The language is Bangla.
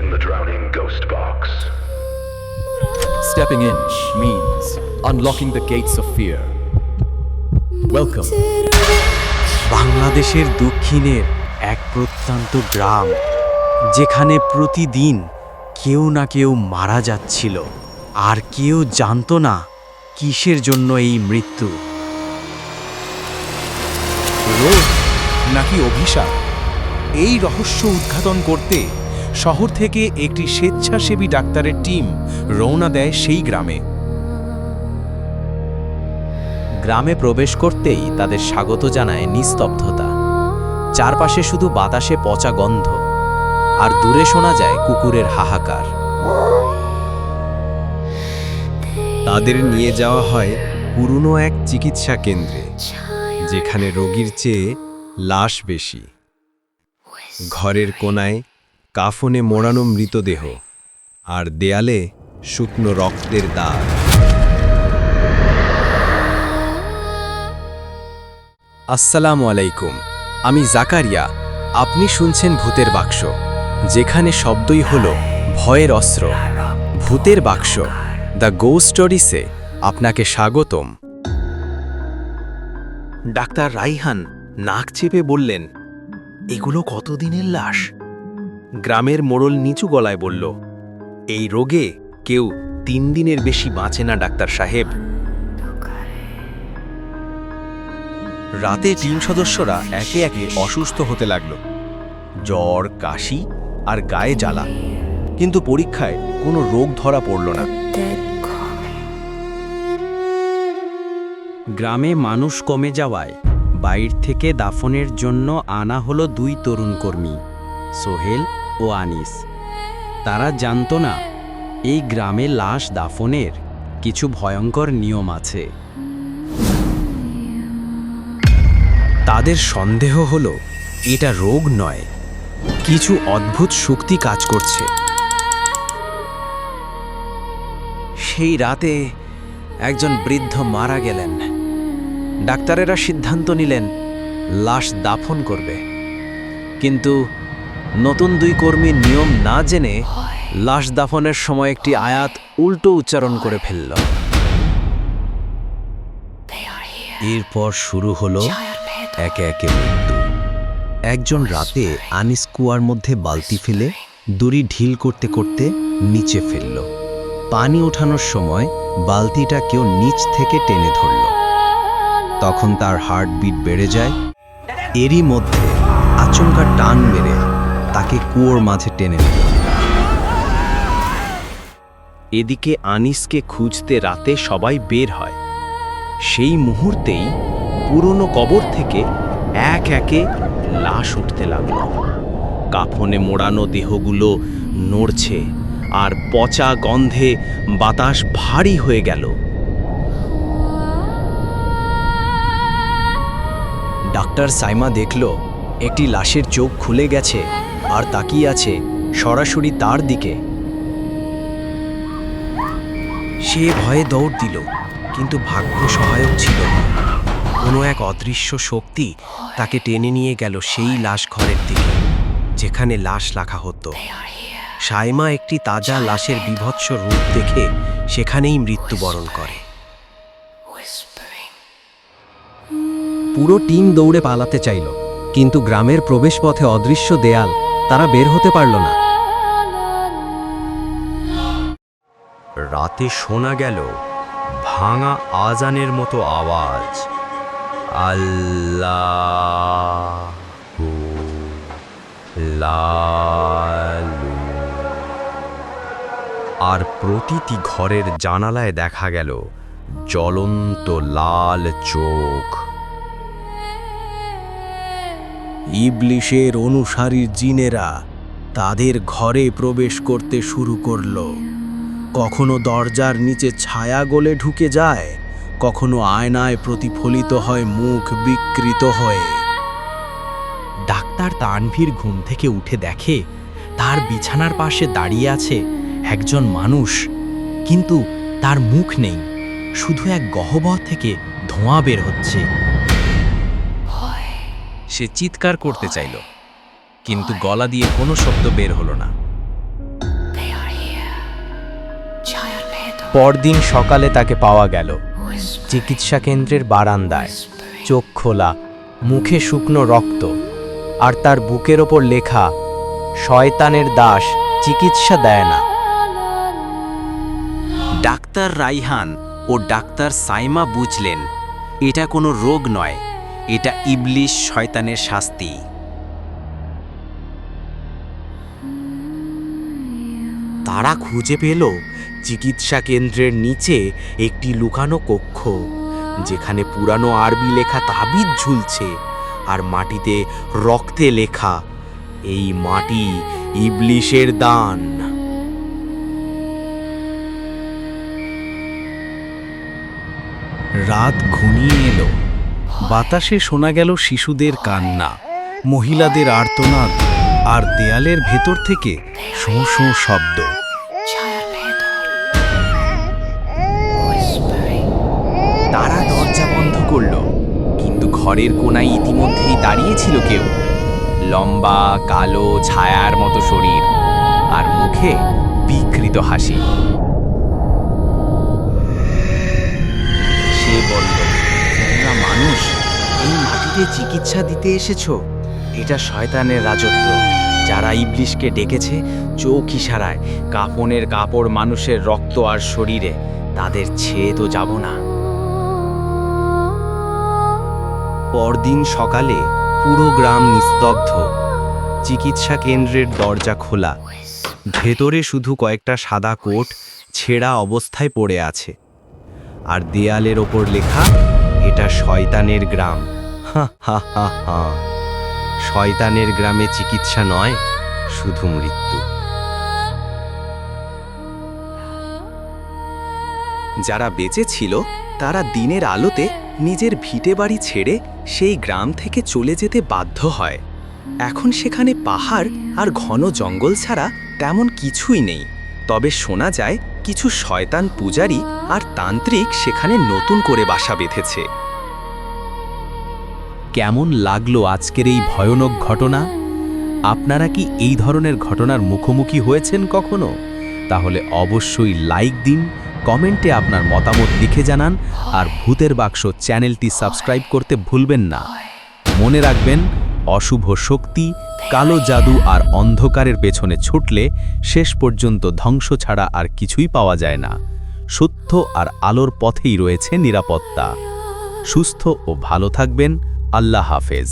Ghost Box. Stepping in means unlocking the gates of fear. Welcome. বাংলাদেশের দক্ষিণের এক প্রত্যন্ত গ্রাম যেখানে প্রতিদিন কেউ না কেউ মারা যাচ্ছিল আর কেউ জানতো না কিসের জন্য এই মৃত্যু রোগ নাকি অভিশাপ এই রহস্য উদ্ঘাটন করতে শহর থেকে একটি স্বেচ্ছাসেবী ডাক্তারের টিম রওনা দেয় সেই গ্রামে। গ্রামে প্রবেশ করতেই তাদের স্বাগত জানায় নিস্তব্ধতা। চারপাশে শুধু বাতাসে পচা গন্ধ, আর দূরে শোনা যায় কুকুরের হাহাকার। তাদের নিয়ে যাওয়া হয় পুরনো এক চিকিৎসা কেন্দ্রে, যেখানে রোগীর চেয়ে লাশ বেশি। ঘরের কোনায় কাফনে মোড়ানো মৃতদেহ আর দেয়ালে শুকনো রক্তের দাগ। আসসালামু আলাইকুম, আমি জাকারিয়া। আপনি শুনছেন ভূতের বাক্স, যেখানে শব্দই হল ভয়ের অস্ত্র। ভূতের বাক্স, দ্য গো স্টোরিসে আপনাকে স্বাগতম। ডাক্তার রাইহান নাক চেপে বললেন, এগুলো কতদিনের লাশ? গ্রামের মোড়ল নিচু গলায় বলল, এই রোগে কেউ তিন দিনের বেশি বাঁচে না, ডাক্তার সাহেব। রাতে টিম সদস্যরা একে একে অসুস্থ হতে লাগল। জ্বর, কাশি আর গায়ে জ্বালা। কিন্তু পরীক্ষায় কোনো রোগ ধরা পড়ল না। গ্রামে মানুষ কমে যাওয়ায় বাইর থেকে দাফনের জন্য আনা হলো দুই তরুণ কর্মী, সোহেল ও আনিস। তারা জানতো না, এই গ্রামে লাশ দাফনের কিছু ভয়ঙ্কর নিয়ম আছে। তাদের সন্দেহ হলো, এটা রোগ নয়, কিছু অদ্ভুত শক্তি কাজ করছে। সেই রাতে একজন বৃদ্ধ মারা গেলেন। ডাক্তারেরা সিদ্ধান্ত নিলেন, লাশ দাফন করবে। কিন্তু নতুন দুই কর্মী নিয়ম না জেনে লাশ দাফনের সময় একটি আয়াত উল্টো উচ্চারণ করে ফেলল। এরপর শুরু হলো একে একে মৃত্যু। একজন রাতে আনিস কুয়ার মধ্যে বালতি ফেলে দড়ি ঢিল করতে করতে নিচে ফেলল। পানি ওঠানোর সময় বালতিটা কেউ নিচ থেকে টেনে ধরল। তখন তার হার্টবিট বেড়ে যায়। এরই মধ্যে আচমকা টান মেরে তাকে কুয়োর মাঝে টেনে নিল। এদিকে আনিসকে খুঁজতে রাতে সবাই বের হয়। সেই মুহূর্তেই পুরনো কবর থেকে এক একে লাশ উঠতে লাগল। কাফনে মোড়ানো দেহগুলো নড়ছে আর পচা গন্ধে বাতাস ভারী হয়ে গেল। ডাক্তার সাইমা দেখল একটি লাশের চোখ খুলে গেছে। আর তাকিয়ে আছে সরাসরি তার দিকে। সে ভয়ে দৌড় দিল, কিন্তু ভাগ্য সহায়ক ছিল কোনো এক অদৃশ্য শক্তি তাকে টেনে নিয়ে গেল সেই লাশ ঘরের দিকে, যেখানে লাশ রাখা হতো। সাইমা একটি তাজা লাশের বিভৎস রূপ দেখে সেখানেই মৃত্যুবরণ করে। পুরো টিম দৌড়ে পালাতে চাইল, কিন্তু গ্রামের প্রবেশপথে অদৃশ্য দেয়াল তারা বের হতে পারল না। রাতে শোনা গেল ভাঙা আজানের মতো আওয়াজ। আল্লাহ লালু। আর প্রতিটি ঘরের জানালায় দেখা গেল জ্বলন্ত লাল চোখ। ইবলিশের অনুসারী জিনেরা তাদের ঘরে প্রবেশ করতে শুরু করল। কখনো দরজার নিচে ছায়া গলে ঢুকে যায়, কখনো আয়নায় প্রতিফলিত হয় মুখ বিকৃত হয়ে। ডাক্তার তানভীর ঘুম থেকে উঠে দেখে, তার বিছানার পাশে দাঁড়িয়ে আছে একজন মানুষ, কিন্তু তার মুখ নেই, শুধু এক গহ্বর থেকে ধোঁয়া বের হচ্ছে। সে চিৎকার করতে চাইল কিন্তু গলা দিয়ে কোনো শব্দ বের হলো না। পরদিন সকালে তাকে পাওয়া গেল চিকিৎসা কেন্দ্রের বারান্দায়। চোখ খোলা মুখে শুকনো রক্ত আর তার বুকের ওপর লেখা শয়তানের দাস চিকিৎসা দেয় না। ডাক্তার রাইহান ও ডাক্তার সাইমা বুঝলেন এটা কোনো রোগ নয়। এটা ইবলিশ শয়তানের শাস্তি। তারা খুঁজে পেল চিকিৎসা কেন্দ্রের নিচে একটি লুকানো কক্ষ, যেখানে পুরানো আরবি লেখা তাবিজ ঝুলছে আর মাটিতে রক্তে লেখা, এই মাটি ইবলিশের দান। রাত ঘনিয়ে এলো। বাতাসে শোনা গেল শিশুদের কান্না মহিলাদের আর্তনাদ আর দেয়ালের ভেতর থেকে শোঁ শোঁ শব্দ। তারা দরজা বন্ধ করল কিন্তু ঘরের কোনায় ইতিমধ্যেই দাঁড়িয়েছিল কেউ। লম্বা কালো ছায়ার মতো শরীর আর মুখে বিকৃত হাসি। এই চিকিৎসা দিতে এসেছ? এটা শয়তানের রাজত্ব। যারা ইবলিশকে ডেকেছে, চোখ ইশারায়, কাফনের কাপড় মানুষের রক্ত আর শরীরে, তাদের ছেয়ে তো যাব না। পরদিন সকালে পুরো গ্রাম নিস্তব্ধ। চিকিৎসা কেন্দ্রের দরজা খোলা। ভেতরে শুধু কয়েকটা সাদা কোট ছেঁড়া অবস্থায় পড়ে আছে। আর দেয়ালের ওপর লেখা, এটা শয়তানের গ্রাম। হা হা হা হা। শয়তানের গ্রামে চিকিৎসা নয়, শুধু মৃত্যু। যারা বেঁচে ছিল, তারা দিনের আলোতে নিজের ভিটে বাড়ি ছেড়ে সেই গ্রাম থেকে চলে যেতে বাধ্য হয়। এখন সেখানে পাহাড় আর ঘন জঙ্গল ছাড়া তেমন কিছুই নেই। তবে শোনা যায়, কিছু শয়তান পূজারী আর তান্ত্রিক সেখানে নতুন করে বাসা বেঁধেছে। কেমন লাগল আজকের এই ভয়ানক ঘটনা? আপনারা কি এই ধরনের ঘটনার মুখোমুখি হয়েছেন কখনো? তাহলে অবশ্যই লাইক দিন, কমেন্টে আপনার মতামত লিখে জানান, আর ভূতের বাক্স চ্যানেলটি সাবস্ক্রাইব করতে ভুলবেন না। মনে রাখবেন, অশুভ শক্তি, কালো জাদু আর অন্ধকারের পেছনে ছুটলে শেষ পর্যন্ত ধ্বংস ছাড়া আর কিছুই পাওয়া যায় না। সত্য আর আলোর পথেই রয়েছে নিরাপত্তা। সুস্থ ও ভালো থাকবেন। আল্লাহ হাফেজ.